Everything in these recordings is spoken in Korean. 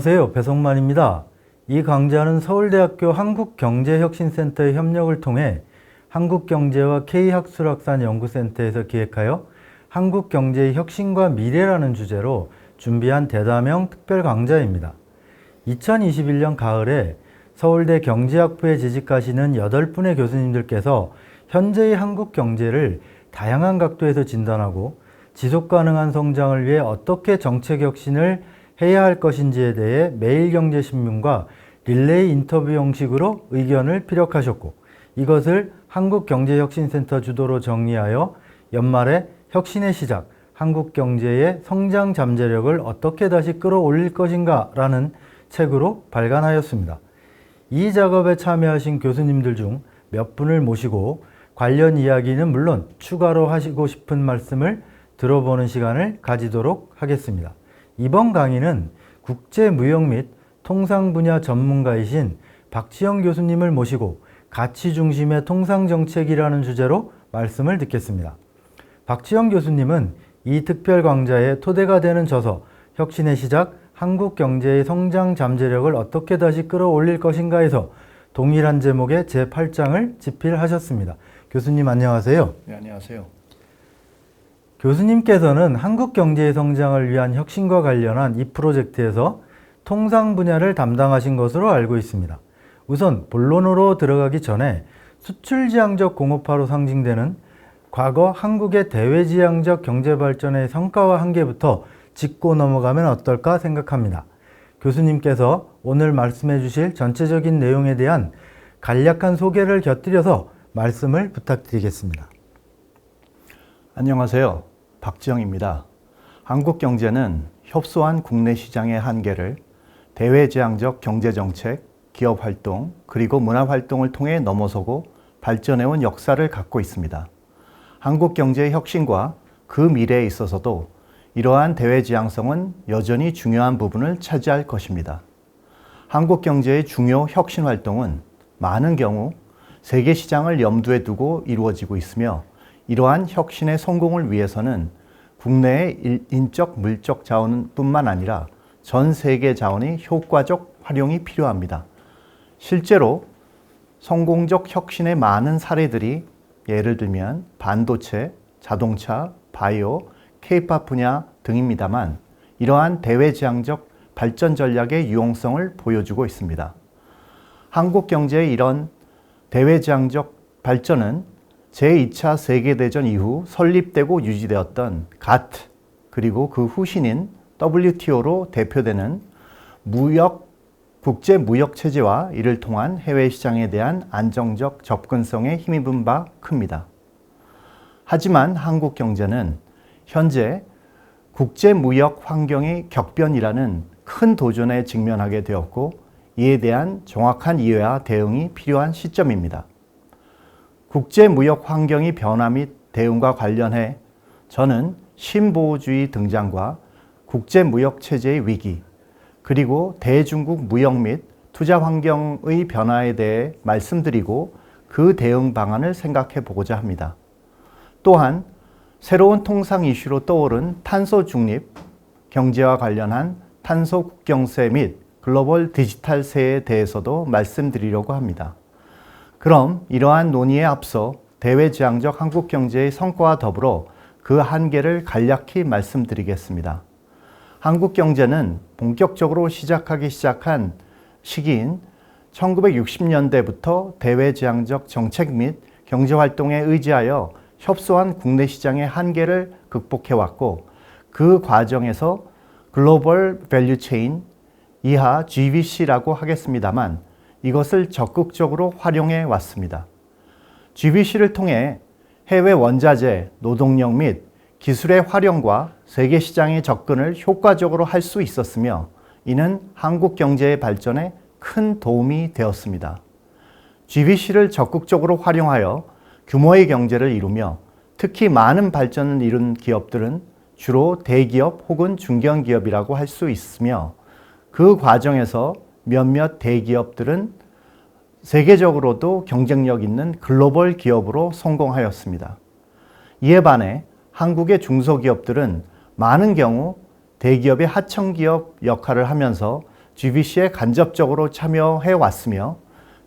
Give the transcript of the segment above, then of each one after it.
안녕하세요. 배성만입니다. 이 강좌는 서울대학교 한국경제혁신센터의 협력을 통해 한국경제와 K학술학산 연구센터에서 기획하여 한국경제의 혁신과 미래라는 주제로 준비한 대담형 특별 강좌입니다. 2021년 가을에 서울대 경제학부에 재직하시는 8분의 교수님들께서 현재의 한국 경제를 다양한 각도에서 진단하고 지속 가능한 성장을 위해 어떻게 정책 혁신을 해야 할 것인지에 대해 매일경제신문과 릴레이 인터뷰 형식으로 의견을 피력하셨고 이것을 한국경제혁신센터 주도로 정리하여 연말에 혁신의 시작, 한국 경제의 성장 잠재력을 어떻게 다시 끌어올릴 것인가 라는 책으로 발간하였습니다. 이 작업에 참여하신 교수님들 중 몇 분을 모시고 관련 이야기는 물론 추가로 하시고 싶은 말씀을 들어보는 시간을 가지도록 하겠습니다. 이번 강의는 국제무역 및 통상 분야 전문가이신 박지영 교수님을 모시고 가치 중심의 통상 정책이라는 주제로 말씀을 듣겠습니다. 박지영 교수님은 이 특별 강좌의 토대가 되는 저서 혁신의 시작 한국 경제의 성장 잠재력을 어떻게 다시 끌어올릴 것인가에서 동일한 제목의 제8장을 집필하셨습니다. 교수님 안녕하세요. 네, 안녕하세요. 교수님께서는 한국 경제의 성장을 위한 혁신과 관련한 이 프로젝트에서 통상 분야를 담당하신 것으로 알고 있습니다. 우선 본론으로 들어가기 전에 수출지향적 공업화로 상징되는 과거 한국의 대외지향적 경제 발전의 성과와 한계부터 짚고 넘어가면 어떨까 생각합니다. 교수님께서 오늘 말씀해 주실 전체적인 내용에 대한 간략한 소개를 곁들여서 말씀을 부탁드리겠습니다. 안녕하세요. 박지영입니다. 한국 경제는 협소한 국내 시장의 한계를 대외지향적 경제정책, 기업 활동, 그리고 문화 활동을 통해 넘어서고 발전해온 역사를 갖고 있습니다. 한국 경제의 혁신과 그 미래에 있어서도 이러한 대외지향성은 여전히 중요한 부분을 차지할 것입니다. 한국 경제의 중요 혁신 활동은 많은 경우 세계 시장을 염두에 두고 이루어지고 있으며 이러한 혁신의 성공을 위해서는 국내의 인적 물적 자원뿐만 아니라 전 세계 자원의 효과적 활용이 필요합니다. 실제로 성공적 혁신의 많은 사례들이 예를 들면 반도체, 자동차, 바이오, 케이팝 분야 등입니다만 이러한 대외지향적 발전 전략의 유용성을 보여주고 있습니다. 한국 경제의 이런 대외지향적 발전은 제2차 세계대전 이후 설립되고 유지되었던 가트 그리고 그 후신인 WTO로 대표되는 무역 국제 무역 체제와 이를 통한 해외 시장에 대한 안정적 접근성에 힘입은 바 큽니다. 하지만 한국 경제는 현재 국제 무역 환경의 격변이라는 큰 도전에 직면하게 되었고 이에 대한 정확한 이해와 대응이 필요한 시점입니다. 국제 무역 환경이 변화 및 대응과 관련해 저는 신보호주의 등장과 국제 무역 체제의 위기, 그리고 대중국 무역 및 투자 환경의 변화에 대해 말씀드리고 그 대응 방안을 생각해 보고자 합니다. 또한 새로운 통상 이슈로 떠오른 탄소 중립, 경제와 관련한 탄소 국경세 및 글로벌 디지털세에 대해서도 말씀드리려고 합니다. 그럼 이러한 논의에 앞서 대외지향적 한국 경제의 성과와 더불어 그 한계를 간략히 말씀드리겠습니다. 한국 경제는 본격적으로 시작하기 시작한 시기인 1960년대부터 대외지향적 정책 및 경제활동에 의지하여 협소한 국내 시장의 한계를 극복해 왔고 그 과정에서 글로벌 밸류 체인 이하 GVC라고 하겠습니다만 이것을 적극적으로 활용해 왔습니다. GVC를 통해 해외 원자재, 노동력 및 기술의 활용과 세계 시장의 접근을 효과적으로 할 수 있었으며 이는 한국 경제의 발전에 큰 도움이 되었습니다. GVC를 적극적으로 활용하여 규모의 경제를 이루며 특히 많은 발전을 이룬 기업들은 주로 대기업 혹은 중견기업이라고 할 수 있으며 그 과정에서 몇몇 대기업들은 세계적으로도 경쟁력 있는 글로벌 기업으로 성공하였습니다. 이에 반해 한국의 중소기업들은 많은 경우 대기업의 하청기업 역할을 하면서 GBC에 간접적으로 참여해 왔으며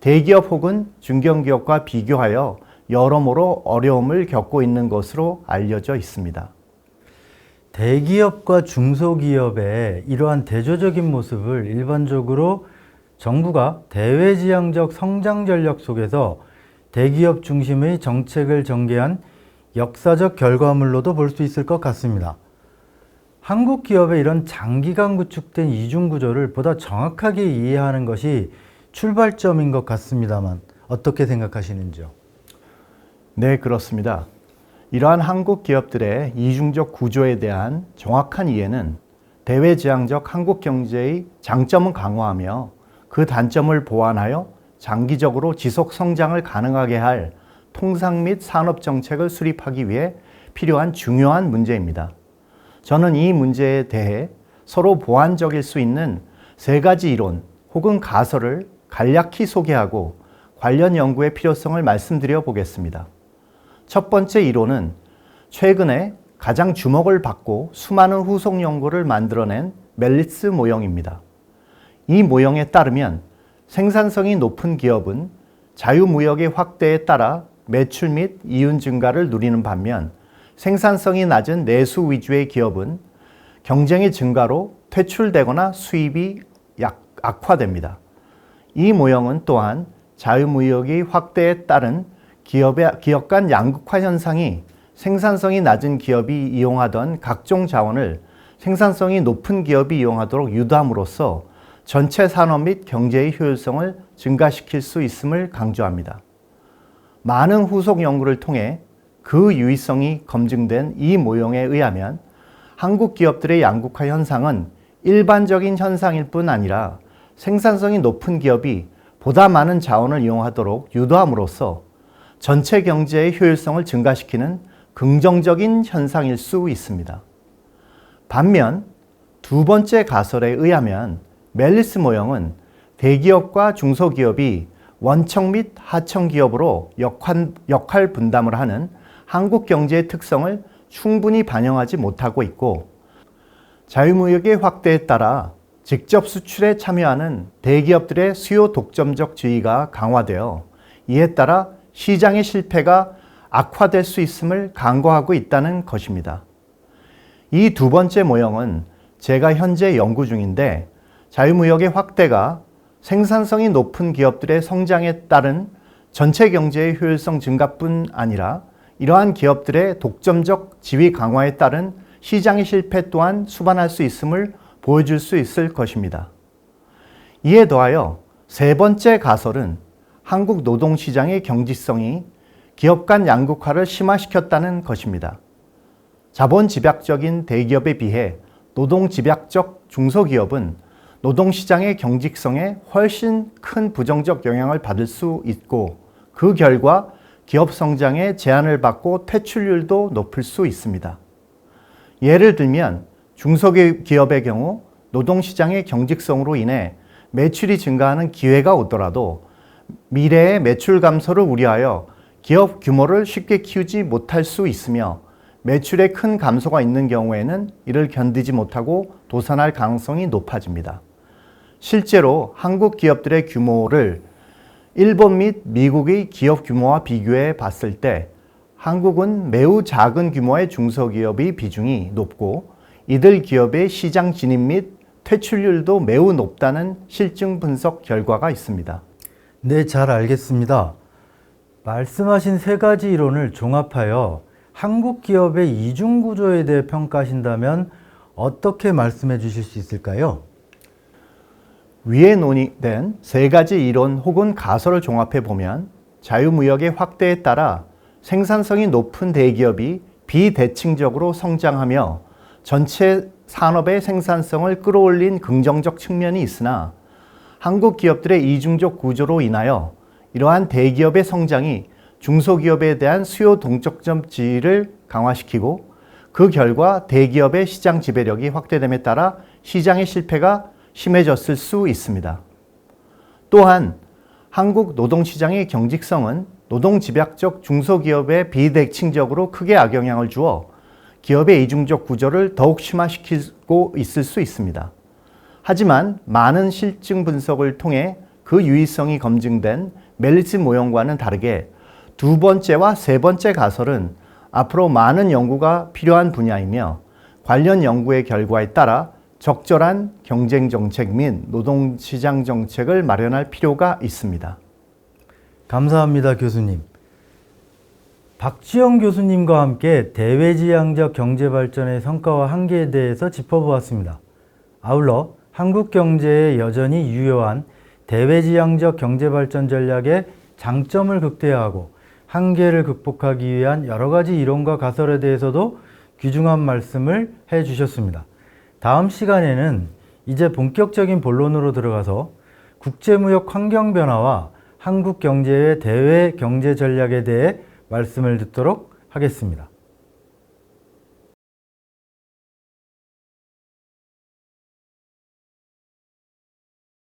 대기업 혹은 중견기업과 비교하여 여러모로 어려움을 겪고 있는 것으로 알려져 있습니다. 대기업과 중소기업의 이러한 대조적인 모습을 일반적으로 정부가 대외지향적 성장 전략 속에서 대기업 중심의 정책을 전개한 역사적 결과물로도 볼 수 있을 것 같습니다. 한국 기업의 이런 장기간 구축된 이중 구조를 보다 정확하게 이해하는 것이 출발점인 것 같습니다만 어떻게 생각하시는지요? 네, 그렇습니다. 이러한 한국 기업들의 이중적 구조에 대한 정확한 이해는 대외지향적 한국 경제의 장점은 강화하며 그 단점을 보완하여 장기적으로 지속 성장을 가능하게 할 통상 및 산업 정책을 수립하기 위해 필요한 중요한 문제입니다. 저는 이 문제에 대해 서로 보완적일 수 있는 세 가지 이론 혹은 가설을 간략히 소개하고 관련 연구의 필요성을 말씀드려 보겠습니다. 첫 번째 이론은 최근에 가장 주목을 받고 수많은 후속 연구를 만들어낸 멜리츠 모형입니다. 이 모형에 따르면 생산성이 높은 기업은 자유무역의 확대에 따라 매출 및 이윤 증가를 누리는 반면 생산성이 낮은 내수 위주의 기업은 경쟁의 증가로 퇴출되거나 수입이 약, 악화됩니다. 이 모형은 또한 자유무역의 확대에 따른 기업의, 기업 간 양극화 현상이 생산성이 낮은 기업이 이용하던 각종 자원을 생산성이 높은 기업이 이용하도록 유도함으로써 전체 산업 및 경제의 효율성을 증가시킬 수 있음을 강조합니다. 많은 후속 연구를 통해 그 유의성이 검증된 이 모형에 의하면 한국 기업들의 양극화 현상은 일반적인 현상일 뿐 아니라 생산성이 높은 기업이 보다 많은 자원을 이용하도록 유도함으로써 전체 경제의 효율성을 증가시키는 긍정적인 현상일 수 있습니다. 반면 두 번째 가설에 의하면 멜리스 모형은 대기업과 중소기업이 원청 및 하청 기업으로 역할, 역할 분담을 하는 한국 경제의 특성을 충분히 반영하지 못하고 있고 자유무역의 확대에 따라 직접 수출에 참여하는 대기업들의 수요 독점적 지위가 강화되어 이에 따라 시장의 실패가 악화될 수 있음을 간과하고 있다는 것입니다. 이 두 번째 모형은 제가 현재 연구 중인데 자유무역의 확대가 생산성이 높은 기업들의 성장에 따른 전체 경제의 효율성 증가뿐 아니라 이러한 기업들의 독점적 지위 강화에 따른 시장의 실패 또한 수반할 수 있음을 보여줄 수 있을 것입니다. 이에 더하여 세 번째 가설은 한국 노동시장의 경직성이 기업 간 양극화를 심화시켰다는 것입니다. 자본 집약적인 대기업에 비해 노동 집약적 중소기업은 노동시장의 경직성에 훨씬 큰 부정적 영향을 받을 수 있고 그 결과 기업 성장에 제한을 받고 퇴출률도 높을 수 있습니다. 예를 들면 중소기업의 경우 노동시장의 경직성으로 인해 매출이 증가하는 기회가 오더라도 미래의 매출 감소를 우려하여 기업 규모를 쉽게 키우지 못할 수 있으며 매출에 큰 감소가 있는 경우에는 이를 견디지 못하고 도산할 가능성이 높아집니다. 실제로 한국 기업들의 규모를 일본 및 미국의 기업 규모와 비교해 봤을 때 한국은 매우 작은 규모의 중소기업의 비중이 높고 이들 기업의 시장 진입 및 퇴출률도 매우 높다는 실증 분석 결과가 있습니다. 네, 잘 알겠습니다. 말씀하신 세 가지 이론을 종합하여 한국 기업의 이중 구조에 대해 평가하신다면 어떻게 말씀해 주실 수 있을까요? 위에 논의된 세 가지 이론 혹은 가설을 종합해 보면 자유무역의 확대에 따라 생산성이 높은 대기업이 비대칭적으로 성장하며 전체 산업의 생산성을 끌어올린 긍정적 측면이 있으나 한국 기업들의 이중적 구조로 인하여 이러한 대기업의 성장이 중소기업에 대한 수요 동적점 지위를 강화시키고 그 결과 대기업의 시장 지배력이 확대됨에 따라 시장의 실패가 심해졌을 수 있습니다. 또한 한국 노동시장의 경직성은 노동 집약적 중소기업에 비대칭적으로 크게 악영향을 주어 기업의 이중적 구조를 더욱 심화시키고 있을 수 있습니다. 하지만 많은 실증 분석을 통해 그 유의성이 검증된 멜리스 모형과는 다르게 두 번째와 세 번째 가설은 앞으로 많은 연구가 필요한 분야이며 관련 연구의 결과에 따라 적절한 경쟁 정책 및 노동 시장 정책을 마련할 필요가 있습니다. 감사합니다, 교수님. 박지영 교수님과 함께 대외지향적 경제 발전의 성과와 한계에 대해서 짚어보았습니다. 아울러 한국 경제에 여전히 유효한 대외지향적 경제 발전 전략의 장점을 극대화하고 한계를 극복하기 위한 여러 가지 이론과 가설에 대해서도 귀중한 말씀을 해 주셨습니다. 다음 시간에는 이제 본격적인 본론으로 들어가서 국제무역 환경 변화와 한국 경제의 대외 경제 전략에 대해 말씀을 듣도록 하겠습니다.